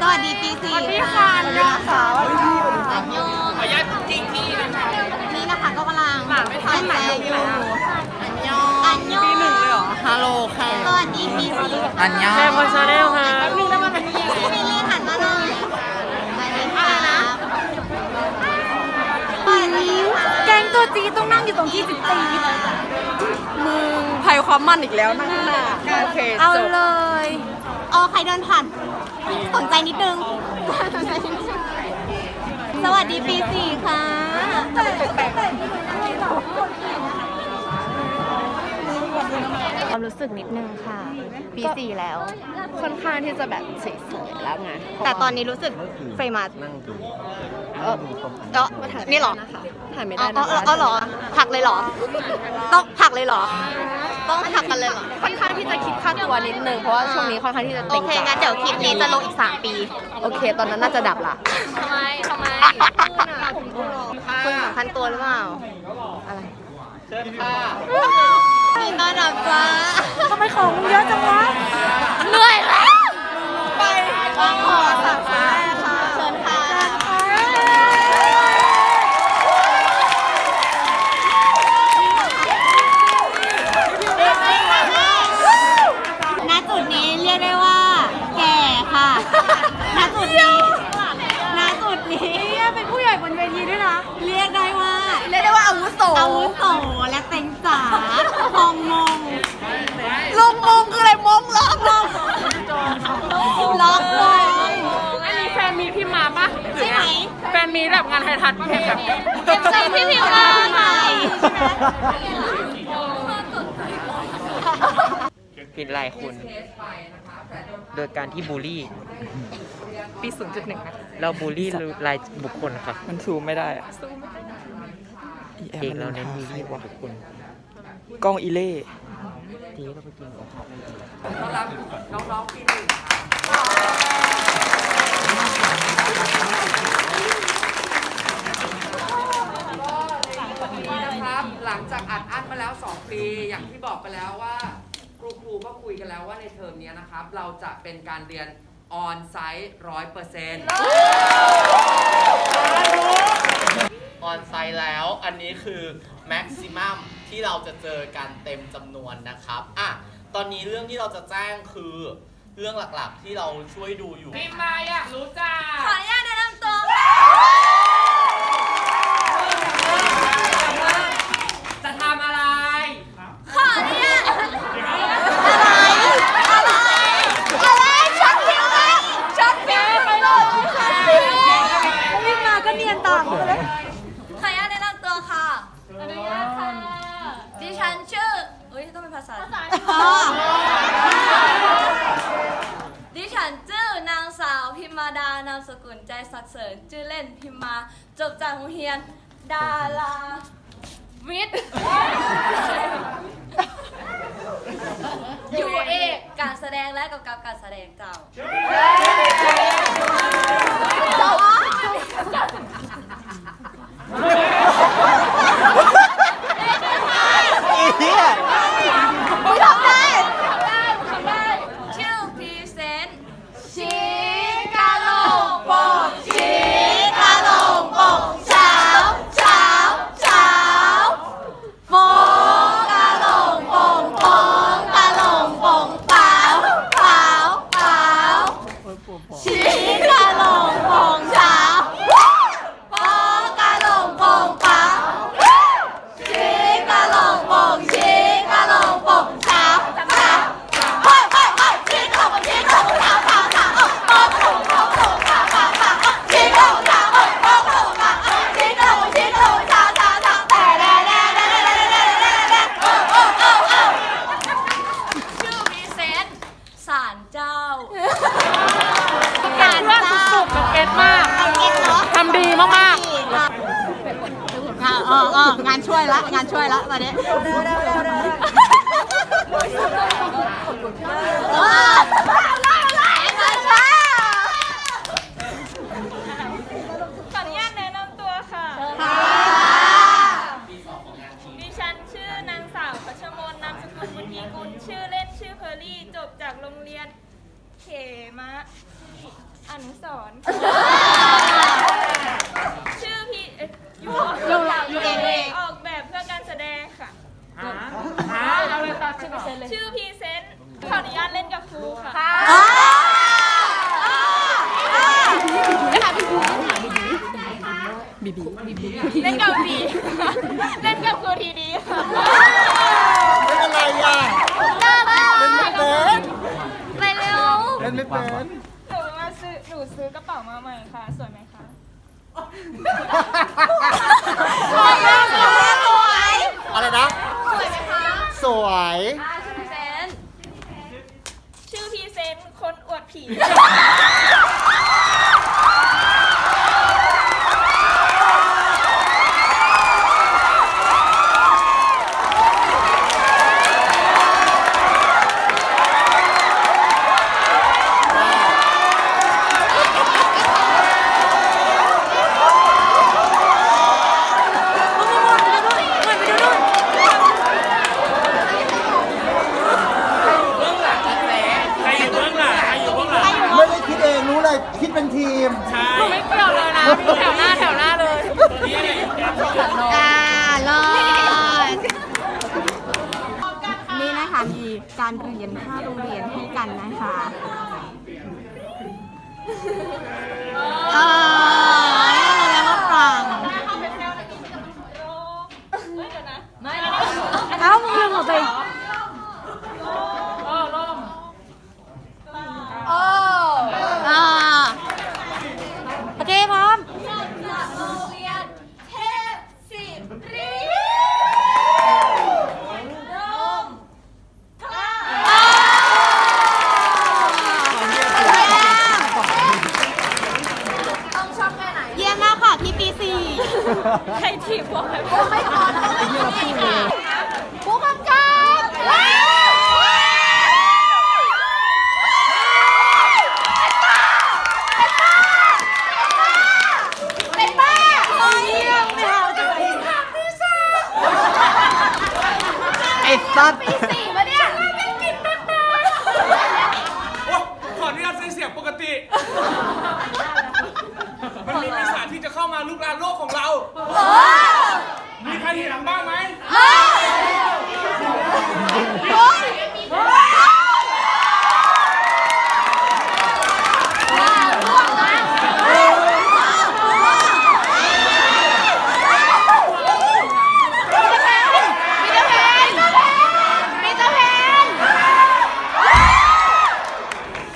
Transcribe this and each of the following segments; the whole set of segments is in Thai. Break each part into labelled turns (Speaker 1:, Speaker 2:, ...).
Speaker 1: สวัสดีปีสี่ค่ะนะคะอันยง
Speaker 2: ออนุญาตทิ้ง
Speaker 1: พี่นี่นะคะก็กำลังหลังไม่ทันไอยู่อันยงอันยง
Speaker 2: ปีหนึ่งเลยเหรอฮัลโหลค่ะ
Speaker 1: สวัสดีปีสี่
Speaker 2: อันยง
Speaker 3: แซมคอนชาแนลค่ะห
Speaker 1: นึ่งแล้วมันเป็นยังไงพี่ลี่หันมาหน่อยอะไรนะปีนี้
Speaker 3: แกงตัวจีต้องนั่งอยู่ตรงที่สิบสี่
Speaker 2: มือภัยความมั่นอีกแล้วนั่งหน้าโอเค
Speaker 3: เอาเลย
Speaker 1: อ๋อใครเดินผ่าน สนใจนิดนึง สนใจนิดนึง สวัสดีปีสี่ค่ะ
Speaker 3: ความรู้สึกนิดนึงค่ะ ปีสี่แล้ว
Speaker 2: ค่อนข้างที่จะแบบเฉยๆแล้วไง
Speaker 1: แต่ตอนนี้รู้สึกเฟมัส
Speaker 2: เออ
Speaker 1: เออนี่เหรอ
Speaker 2: นะคะถ่ายไม่
Speaker 1: อ๋
Speaker 2: ได้
Speaker 1: อ
Speaker 2: นะ
Speaker 1: อ๋ออ๋อเหรอผลักเลยเหรอ ต้องผลักเลยเหรอ ต้องผลักกันเลยเหรอ
Speaker 2: ค่อนข้างที่จะคิดค่าตัวนิดนึงเพราะว่าช่วงนี้ค่อนข้างที่จะ
Speaker 1: โอ
Speaker 2: เต็ง
Speaker 1: เค
Speaker 2: จั
Speaker 1: งั้นเดี๋ยวคลิปนี้จะลงอีก 3 ปี
Speaker 2: โอเค ตอนนั้นน่าจะดับละ
Speaker 1: ทำไม ทำไมคุณสำคัญตัวหรือเปล่า อะไรมีต้อนรับจ้า
Speaker 3: ทำไมของเยอะจังวะ
Speaker 1: เหนื่อยแล้ว ไปวางขอสักค่ะ มง
Speaker 2: ล็อกลง
Speaker 1: ล็อกมง
Speaker 3: อันนี้แฟนมีพี่มาปะ
Speaker 1: ใช่ไหม
Speaker 3: แฟนมีแบบงานไทยทัศน์แบบ
Speaker 1: เต็มใจพี่พิมมาใหม่
Speaker 4: ปิดลน์คุณ โดยการที่บูลลี่
Speaker 3: ปีศูนย์จุดหนึ่ง
Speaker 4: เราบูลลี่รายบุคคลค่ะ
Speaker 5: มันซูมไม่ได้อะอีแอม
Speaker 4: เอก
Speaker 5: มัน
Speaker 4: เราเน้น
Speaker 5: นทา
Speaker 4: บูล
Speaker 5: ใคร
Speaker 4: ลี่บุคคล
Speaker 5: กล้องอีเล่
Speaker 4: ทีนี้เราไปกินของ
Speaker 6: นะครับ หลังจากอัดอั้นมาแล้ว 2 ปี อย่างที่บอกไปแล้วว่า ครูครูก็คุยกันแล้วว่าในเทอมนี้นะครับ เราจะเป็นการเรียนออนไซต์ร้อยเปอร์เซ็นต์
Speaker 7: ออนไซต์แล้ว อันนี้คือแม็กซิมัมที่เราจะเจอกันเต็มจำนวนนะครับ อะ ตอนนี้เรื่องที่เราจะแจ้งคือเรื่องหลักๆที่เราช่วยดูอยู่
Speaker 3: พี่มาอยากรู้จัก
Speaker 1: ขออนุญาตแนะนำตัว
Speaker 3: จะทำอะไร
Speaker 1: ขออนุญาตอะไร อะไร อะไรช็อตฟิวไหมช็อตฟิวไปเลยช็อตฟิว
Speaker 3: พี่มาก็เนียนต่างเลย
Speaker 8: ขออนุญาตแนะนำตัวค่ะ อนุญาตค่ะ ดิฉันชื่อเอ้ย ต้องเป็นภาษา
Speaker 1: อ๋อ
Speaker 8: ดิฉันชื่อนางสาวพิมมาดานามสกุลใจศักดิ์เสริญชื่อเล่นพิมมาจบจากโรงเรียน ดาราวิทย์อยู่เอกการแสดงและกำกับการแสดงเจ้า
Speaker 1: ไม่าลเจ้างาน
Speaker 3: เพื่อนสุดๆกับเกตมาก
Speaker 1: กินเนาะ
Speaker 3: ทำดีมาก
Speaker 1: งานเออเอองานช่วยละงานช่วยละตอนนี้เออไล่ไเข
Speaker 8: มะอนุสรณ์ชื่อพี่เอ๊ะอยู่อยู่เองออกแบบเพื่อการแสดง
Speaker 9: ค่ะ หาหาเอาเลยตัดชื่อเสเซนเลยชื่อพรี
Speaker 10: เซนขออนุญาตเล่นกับครู
Speaker 1: ค่ะเล่
Speaker 10: น
Speaker 9: กับบีเล่นกับครูทีดีค่ะ
Speaker 10: อะไรนะ สวย
Speaker 9: ชื่อพรีเซนต์คนอวดผี
Speaker 10: ไม่ได้คิดเองรู้เลย คิดเป็นทีม
Speaker 3: ไม่เกี่ยวเลยนะมีแถวหน้าแถวหน้าเลย
Speaker 1: อ่าเลิศนี่นะคะมี การเรียนค่าโรงเรียนให้กันนะคะเออแล้วก็ฟัง
Speaker 9: เฮ้ยเดี๋ยวนะ ไม่
Speaker 1: เอ้ามึงลืมออกไป
Speaker 3: เออ
Speaker 1: อ่าโอเคพร้อม เยี่ยมมากค่ะพี่ปีสี่
Speaker 9: ใครถีบบอกเลย
Speaker 1: ไม่พอผู้กำกับว้เป็นบ้าเยี่ยมไม่เอาจะไป
Speaker 10: ไอ้สัตว์
Speaker 1: ปีสี่ปะเนี่ย
Speaker 11: ขออนุญาตใช้เสียงปกติ มันมีปีศาจที่จะเข้ามาลุกลานโลกของเรา มีใครเห็นบ้างไหม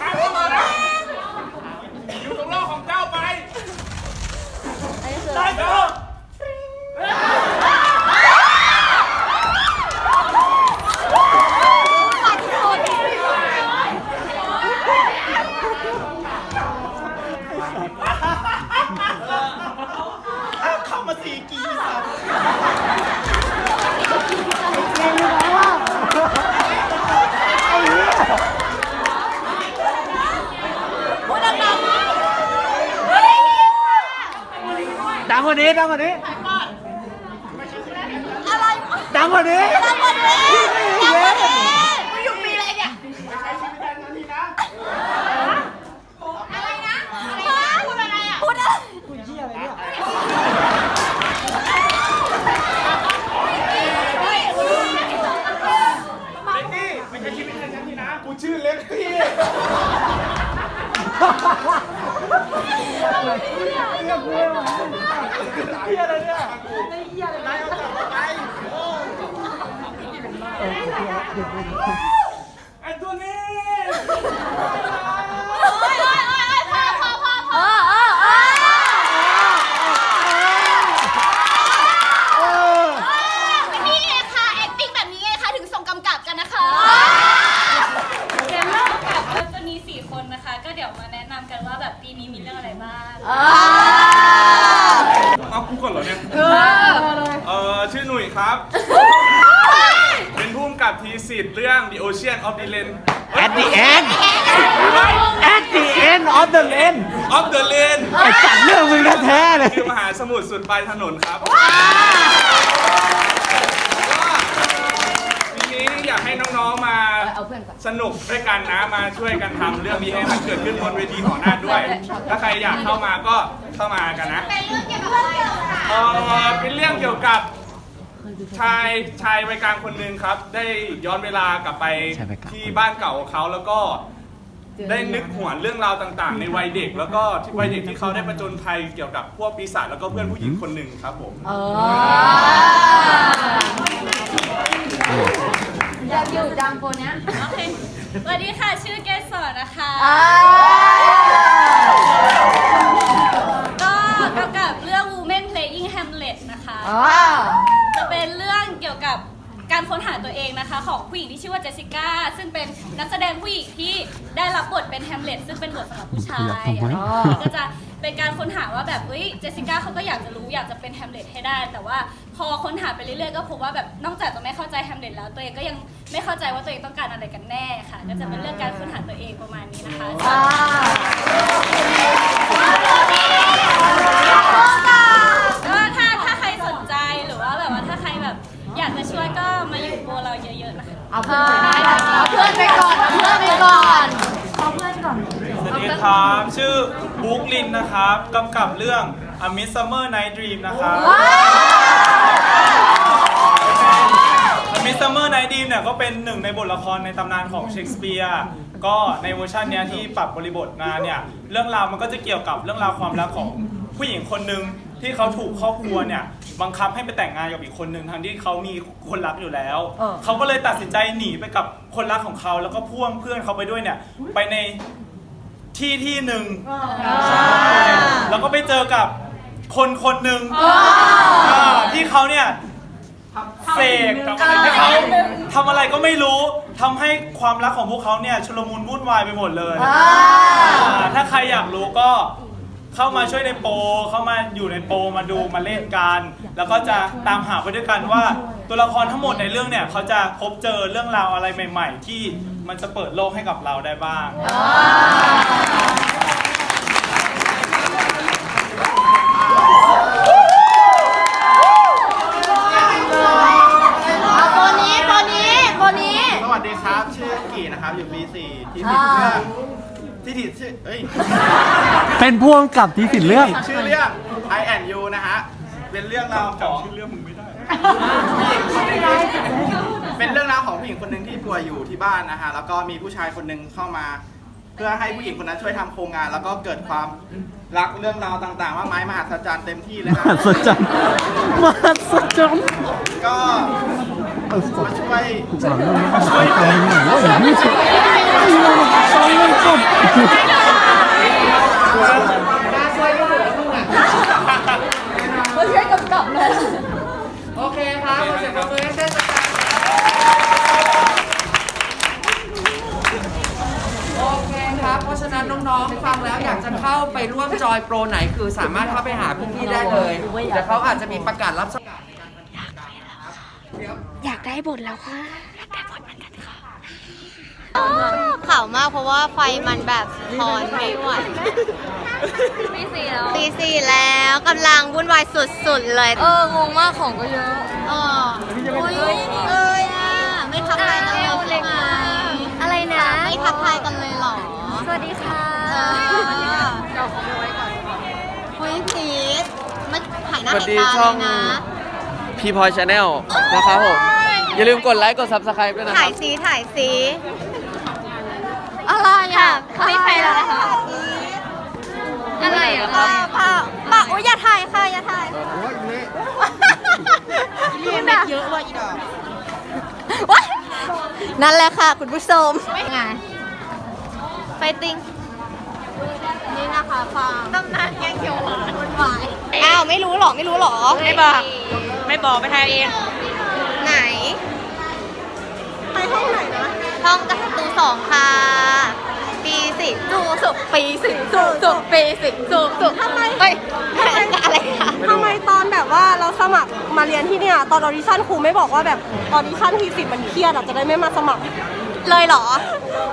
Speaker 11: ตามเข้ามานะอยู่ตรงโลกของเจ้าไป ได้เถอะ
Speaker 10: เข้ามาสี่กีสัตว์ ดังกว่านี้ดังกว่านี้
Speaker 1: อะไร
Speaker 10: ดังกว่านี้
Speaker 1: ดังกว่านี้ดังกว่านี้มาอยู่ปีอะไรเนี่ย อะไรนะพูดอะไรอะ พูดอะไร
Speaker 11: เล็กนี่ไม่ใช่ชีวิตในฉันทีนะ กูชื่อเล็กนี่ ไอ้ตัวนี้
Speaker 1: เออเออเออนี่ไงคะ acting แบบนี้ไงคะ ถึงส่งกำกับกันนะคะ
Speaker 9: เดี๋ยวเรากับเราจะมี 4 คนนะคะ ก็เดี๋ยวมาแนะนำกันว่าแบบปีนี้ มีเรื่องอะไรบ้าง
Speaker 11: เอากูก่อนเหรอเนี่ย เออชื่อหนุ่ยครับ เป็นผู้กำกับทีสิทธิ์เรื่อง The Ocean of the Lane
Speaker 10: At the end At the end of the lane
Speaker 11: of the Lane
Speaker 10: ไอ้สัตว์เรื่องมึงแท้ๆเลย
Speaker 11: คือมหาสมุทรสุดปลายถนนครับทีนี้อยากให้น้องๆมา สนุกด้วยกันนะมาช่วยกันทำเรื่องนี้ให้มันเกิดขึ้นบนเวทีหอนาฏด้วย ถ้าใครอยากเข้ามาก็เข้ามากันนะ
Speaker 1: เป็นเรื่องเกี่ยวกับอะไร
Speaker 11: เออเป็นเรื่องเกี่ยวกับ
Speaker 12: ชายชายวัยกลางคนหนึ่งครับ ได้ย้อนเวลากลับไปที่บ้านเก่าของเขาแล้วก็ ได้นึกหวนเรื่องราวต่างๆ ในวัยเด็ก แล้วก็ที่วัยเด็กที่เขาได้ประจนภัยเกี่ยวกับพวกปีศาจแล้วก็เพื่อนผู้หญิงคนหนึ่งครับผม
Speaker 1: อยากอยู่จังโปรเนี้ย
Speaker 13: โอเค สวัสดีค่ะ ชื่อเกสรนะคะ ก็เกี่ยวกับเรื่อง Women Playing Hamlet นะคะ จะเป็นเรื่องเกี่ยวกับการค้นหาตัวเองนะคะ ของผู้หญิงที่ชื่อว่าเจสสิก้า ซึ่งเป็นนักแสดงผู้หญิงที่ได้รับบทเป็นแฮมเล็ตซึ่งเป็นบทสำหรับผู้ชายก็จะ เป็นการค้นหาว่าแบบเฮ้ยเจสสิก้าเขาก็อยากจะรู้อยากจะเป็นแฮมเล็ตให้ได้ แต่ว่าพอค้นหาไปเรื่อยๆก็พบว่าแบบนอกจากจะไม่เข้าใจแฮมเล็ตแล้วตัวเองก็ยังไม่เข้าใจว่าตัวเองต้องการอะไรกันแน่ค่ะ ก็จะเป็นเรื่องการค้นหาตัวเองประมาณนี้นะคะก็ถ้าถ้าใครสนใจหรือว่าแบบว่าถ้าใครแบบอยากจะช่วยก็มาอยู่โบเราเยอะๆนะคะ
Speaker 1: เอาเพื่อนเอาเพื่อนไปก่อนเอาเพื่อนไปก่อน
Speaker 12: สวัสดีครับ ชื่อบุ๊กลินนะครับกำกับเรื่อง A Midsummer Night Dream นะครับ A Midsummer Night Dream เนี่ยก็เป็นหนึ่งในบทละครในตำนานของเชคสเปียร์ก็ในเวอร์ชันเนี้ยที่ปรับบริบทมาเนี่ยเรื่องราวมันก็จะเกี่ยวกับเรื่องราวความรักของผู้หญิงคนหนึ่งที่เขาถูกครอบครัวเนี่ยบังคับให้ไปแต่งงานกับอีกคนหนึ่งทั้งที่เขามีคนรักอยู่แล้ว เขาก็เลยตัดสินใจหนีไปกับคนรักของเขา แล้วก็พ่วงเพื่อนเขาไปด้วยเนี่ยไปใน ที่ที่หนึ่งใช่แล้วก็ไปเจอกับคนคนหนึ่งอ่าที่เขาเนี่ยเสกให้เขาทำอะไรก็ไม่รู้ทำให้ความรักของพวกเขาเนี่ยชุลมุนวุ่นวายไปหมดเลยอ่าถ้าใครอยากรู้ก็ เข้ามาช่วยในโปรเข้ามาอยู่ในโปรมาดูมาเล่นกัน แล้วก็จะตามหาไปด้วยกันว่า ตัวละครทั้งหมดในเรื่องเนี่ยเขาจะพบเจอเรื่องราวอะไรใหม่ ๆ ที่มันจะเปิดโลกให้กับเราได้บ้าง
Speaker 1: เอาตัวนี้ตัวนี้ตัวนี้
Speaker 14: สวัสดีครับ ชื่อกี่นะครับ อยู่ปีสี่ที่ผิดเรื่องที่ผิดชื่อเอ้ย
Speaker 5: เป็นพ่วงกับที่สินเรื่อง
Speaker 14: ชื่อเรื่อง I and You นะฮะ เป็นเรื่องราวของชื่อเรื่องมึงไม่ได้ผู้หญิงคนหนึงเป็นเรื่องราวของผู้หญิงคนหนึ่งที่ป่วยอยู่ที่บ้านนะฮะ แล้วก็มีผู้ชายคนหนึ่งเข้ามา เพื่อให้ผู้หญิงคนนั้นช่วยทำโครงงาน แล้วก็เกิดความรักเรื่องราวต่างๆว่าไม้มหัศจรรย์เต็มที่เลยครับ
Speaker 5: มหัศจรรย์มหัศจรรย์
Speaker 14: ก็มาช่วย
Speaker 5: ช่วยตัวหน่อยว่าอ ย่างนี้ช่วยจบ
Speaker 6: โอเคครับขอเสียงปรบมือให้เทศกาลโอเคครับ เพราะฉะนั้นน้องๆฟังแล้วอยากจะเข้าไปร่วมจอยโปรไหนคือสามารถเข้าไปหาพี่ๆได้เลยเดี๋ยวเขาอาจจะมีประกาศรับสมัคร
Speaker 4: อยากได้บทแล้วค่ะ
Speaker 1: ข่าวมากเพราะว่าไฟมันแบบพอนไม่ไหวตีสี่แล้วตีสี่แล้วกำลังวุ่นวายสุดๆเลยเอองงมากของก็เยอะเอออุ้ยเอ้ยอะไม่ทักทายกันเลยใช่ไหมอะไรนะไม่ทักทายกันเลยเหรอสวัสดีค่ะเดี๋ยวเขาไปไว้ก่อนเฮ้ยพีทมันหายหน้า
Speaker 15: สวั
Speaker 1: หา
Speaker 15: ส
Speaker 1: ย
Speaker 15: ดี
Speaker 1: ตา
Speaker 15: ช่
Speaker 1: เล
Speaker 15: อง
Speaker 1: ยนะ
Speaker 15: พี่พลอยชาแนลนะครับผม อย่าลืมกดไลค์กด subscribe ด้วยนะค
Speaker 1: ถ่า
Speaker 15: รั
Speaker 1: ย
Speaker 15: บ
Speaker 1: สีถ่ายสีอะไรอะเขามีแฟนแล้วนะคะอะไรอะป้าป้าป้าโอ้ยอย่าถ่ายค่ะอย่าถ่ายยืน เยอะว่ะอีดอกนั่นแหละค่ะ คุณผู้ชมไงไฟติ้งนี่นะคะฟังตำนานแกงเขียวหวานวุ่นวายอ้าวไม่รู้หรอไม่รู้หรอ
Speaker 16: ไม่บอก ไม่บอกไปทายเอง
Speaker 1: ไหน ไปห้องไหนนะห้องประตูสองค่ะ ปีสิจูสุปีสิจูสุปีสิจูสุทำไมเฮ้ยอะไร คะ
Speaker 16: ทำไมตอนแบบว่าเราสมัครมาเรียนที่เนี่ยตอนออดิชั่นครูไม่บอกว่าแบบออดิชั่นทีสิทธิ์มันเครียดอะจะได้ไม่มาสมัคร
Speaker 1: เลยเหรอ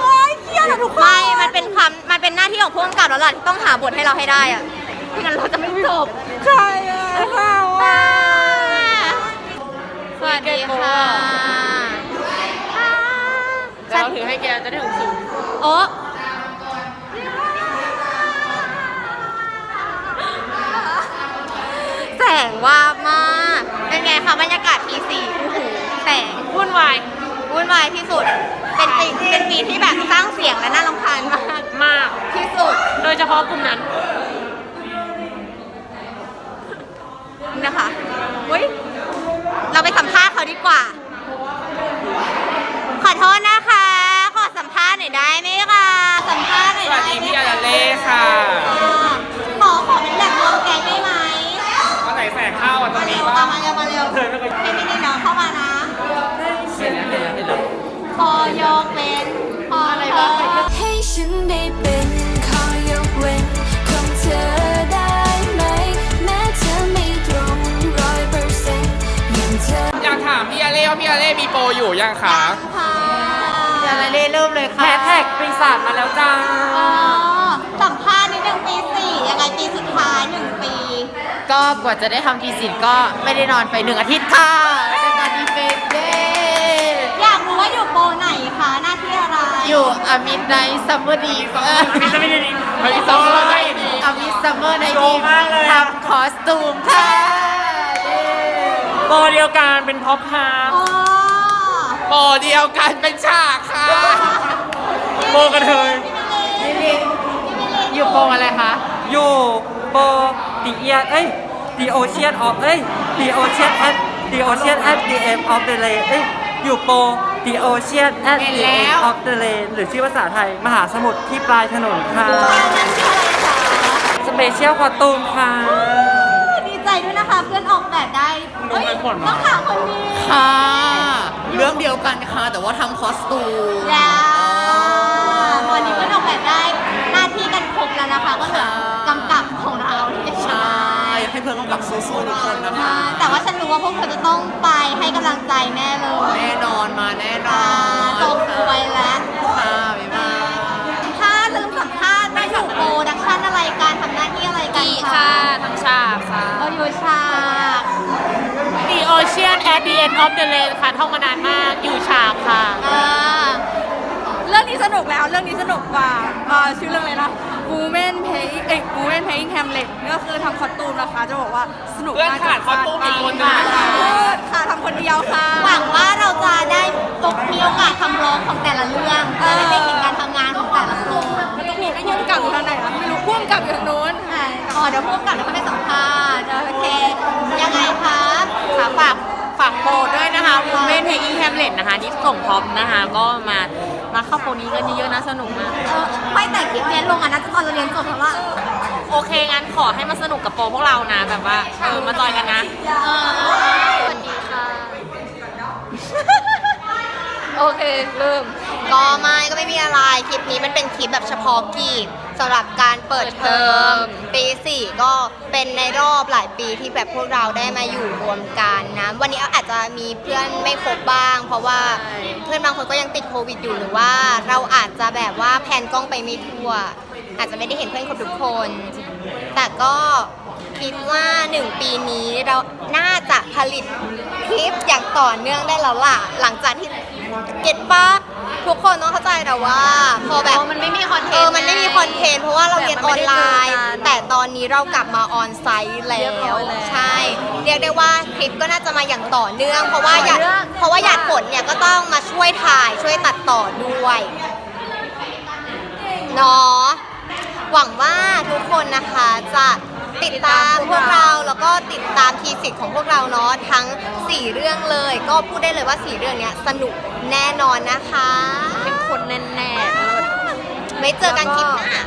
Speaker 16: โอ้ยเครียดอะทุกคน
Speaker 1: ไม่ มันเป็นความมันเป็นหน้าที่ของผู้กำกับแล้วล่ะที่ต้องหาบทให้เราให้ได้อะไม่งั้นเราจะไม่จบ
Speaker 16: ใช่อะค่ะว่า
Speaker 1: สวัสดีค่ะ
Speaker 16: เราถือให้แกจะได้ถึงสูง
Speaker 1: โอ้ งวาบมากเป็นไงไงคะบรรยากาศปีสี่โอ้โหแสงวุ่นวาย วุ่นวายที่สุด เป็นปีเป็นปีที่แบบสร้างเสียงและน่ารำคาญมากมาก ที่สุดโดยเฉพาะกลุ่มนั้น นะคะเฮ้ยเราไปสัมภาษณ์เขาดีกว่า ขอโทษนะคะ ขอสัมภาษณ์หน่อยได้ไหมคะสัมภาษณ์หน่อย
Speaker 15: สวัสดีพี่อาราเล่ค่ะ
Speaker 1: มาเร็วมาเร็วไม่ไม่ได้น้องเข้ามานะ
Speaker 15: เห็นแล้วเห็นแล้วเห็นแล้ว
Speaker 1: พอยกเป็นพออะไรบ้าง
Speaker 17: ให้ฉันได้เป็นขอยกเว้นของเธอได้ไหม แม้เธอไม่ตรงร้อยเปอร์เซ็นต์อย่างเธอ
Speaker 15: อยากถามพี่อาเล่ว่าพี่อาเล่มีโปรอยู่ยังคะ
Speaker 1: อย่าละเล่เริ่มเลยค่ะ
Speaker 15: แฮชแท็กปีศาจมาแล้วจ้า
Speaker 1: สัมภา ปีสุดท้ายหนึ่งปี
Speaker 4: ก็กว่าจะได้ทำทีสิทธ์ก็ไม่ได้นอนไปหนึ่งอาทิตย์ค่ะในการดีเฟนเด
Speaker 1: อยากรู้ว่าอยู่โปรไหนคะหน้าที่อะไร
Speaker 4: อยู่อามิดไนซัมเมอร์ดีอามิดซัมเมอร์ดีอามิดซัมเมอร์ดีอามิดซัมเมอร์ในดีทำคอสตูมค่ะ
Speaker 15: โปรเดียวกันเป็นพ็อปฮาร์
Speaker 1: อ๋อ
Speaker 15: โปรเดียวกันเป็นฉากค่ะโปรกระเทย
Speaker 4: อยู่โปรอะไรคะ
Speaker 18: อยู่โปรดีเอียเอ้ย The Ocean of เอ้ย The Ocean at The Ocean at the end of the lane เอ้ยอยู่โปร The Ocean at
Speaker 4: เห็น
Speaker 18: the
Speaker 4: แล้ว
Speaker 18: end of the lane หรือชื่อภาษาไทย มหาสมุทรที่ปลายถนนค่ะสเปเชียลคอตูมค่ะ
Speaker 1: ดีใจด้วยนะคะเพื่อนออกแบบได้เอ้ยต้องถามคนนี้
Speaker 7: ค่ะ เรื่องเดียวกันค่ะ แต่ว่าทำคอสตูม
Speaker 1: แล้ว วันนี้เพื่อนออกแบบได้หน้าที่กันครบแล้วนะคะ ก็เหลือกำกับของเราที่
Speaker 7: ใช่ให้เพื่อนกำกับสู้ๆทุกคนนะคะ
Speaker 1: แต่ว่าฉันรู้ว่าพวกเธอจะต้องไปให้กำลังใจแน่เลย
Speaker 7: แน่นอนมาแน่นอ
Speaker 1: อ่านจบไว้แล้ว
Speaker 7: ค่ะบ๊ายบาย
Speaker 1: ถ้าลืมสัมภาษณ์ไม่อยู่โปรดักชั่นอะไรการทำหน้าที่อะไรกันคะ
Speaker 4: ทั้งฉากค่ะ
Speaker 1: เราอยู่ฉาก
Speaker 4: The Ocean at the end of the lane ค่ะท่องมานานมากอยู่ฉากค่ะ
Speaker 1: อ่า
Speaker 16: เรื่อง นี้สนุกแล้วเรื่องนี้สนุกกว่าเอ่อชื่อเรื่องอะไรนะ Women Playing เอ้ย Women Playing Hamlet ก็คือทำคอสตูมนะคะจะบอกว่าสนุก
Speaker 15: เพื่อน
Speaker 16: มาก
Speaker 15: ขาดคอสตูมอีกคนนึงนะคะ
Speaker 16: ค่ะทำคนเดียวค่ะ
Speaker 1: หวังว่าเราจะได้พบมีโอกาสทำร้องของแต่ละเรื่องจะได้เห็นการทำงานของแต่ละคน
Speaker 16: ถูกพุ่มกับอยู่ทางไหนนะไม่รู้พุ่มกับอยู่ทางโน้น
Speaker 1: ใช่อ๋อเดี๋ยวพวกกลับเดี๋ยวเขาไปสัมภาษณ์โอเค ยังไงคะ
Speaker 4: ค่ะฝากฝากโปรด้วยนะคะ Women Playing Hamlet นะคะที่ส่งพร็อพนะคะ ก็มา มาเข้าโปรนี้กันเยอะๆนะสนุกมาก
Speaker 1: เออไม่แต่คลิปเนี้ยลงอะน่าจะตอนเราเรียนจบแล้วว่า
Speaker 4: โอเค งั้นขอให้มาสนุกกับโปรพวกเรานะ แบบว่าเออมาจอยกันนะ
Speaker 1: สวัสดีค่ะ โอเค เริ่ม ก็ไม่ก็ไม่มีอะไร คลิปนี้มันเป็นคลิปแบบเฉพาะกิจสำหรับการเปิดเทอมปีสี่ก็เป็นในรอบหลายปีที่แบบพวกเราได้มาอยู่รวมกันนะ วันนี้อาจจะมีเพื่อนไม่ครบบ้าง เพราะว่าเพื่อนบางคนก็ยังติดโควิดอยู่หรือว่า เราอาจจะแบบว่าแพนกล้องไปไม่ทั่ว อาจจะไม่ได้เห็นเพื่อนครบทุกคน แต่ก็คิดว่าหนึ่งปีนี้เราน่าจะผลิตคลิปอย่างต่อเนื่องได้แล้วล่ะ หลังจากที่เก็ตปะ ทุกคนต้องเข้าใจแต่ว่า พอแบบ
Speaker 4: เออมันไม่มีคอนเทนต์
Speaker 1: เออมันไม่มีคอนเทนต์เพราะว่าเราเรียนออนไลน์ แต่ตอนนี้เรากลับมาออนไซต์แล้ว ใช่ เรียกได้ว่าคลิปก็น่าจะมาอย่างต่อเนื่อง เพราะว่าอยากเพราะว่าหยาดฝนเนี่ยก็ต้องมาช่วยถ่ายช่วยตัดต่อด้วยเนาะหวังว่าทุกคนนะคะจะติดตามพวกเราแล้ว ก็ติดตามทีสิทธิ์ของพวกเราเนาะทั้ง 4 เรื่องเลย ก็พูดได้เลยว่า 4 เรื่องนี้สนุกแน่นอนนะคะ เป็นคนแน่นแน่ไม่เจอกันคลิปหน้า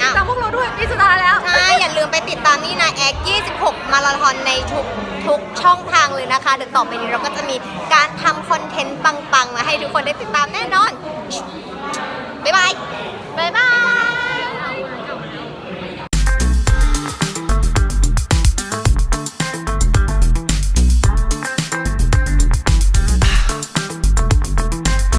Speaker 1: ติด
Speaker 16: ตามพวกเราด้วยพี่สุดาแล้ว
Speaker 1: ใช่อย่าลืมไปติดตามนี่นะแอก26 มาราธอนในทุกทุกช่องทางเลยนะคะ เดี๋ยวต่อไปนี้เราก็จะมีการทำคอนเทนต์ปังๆ มาให้ทุกคนได้ติดตามแน่นอน บ๊ายบาย บ๊ายบาย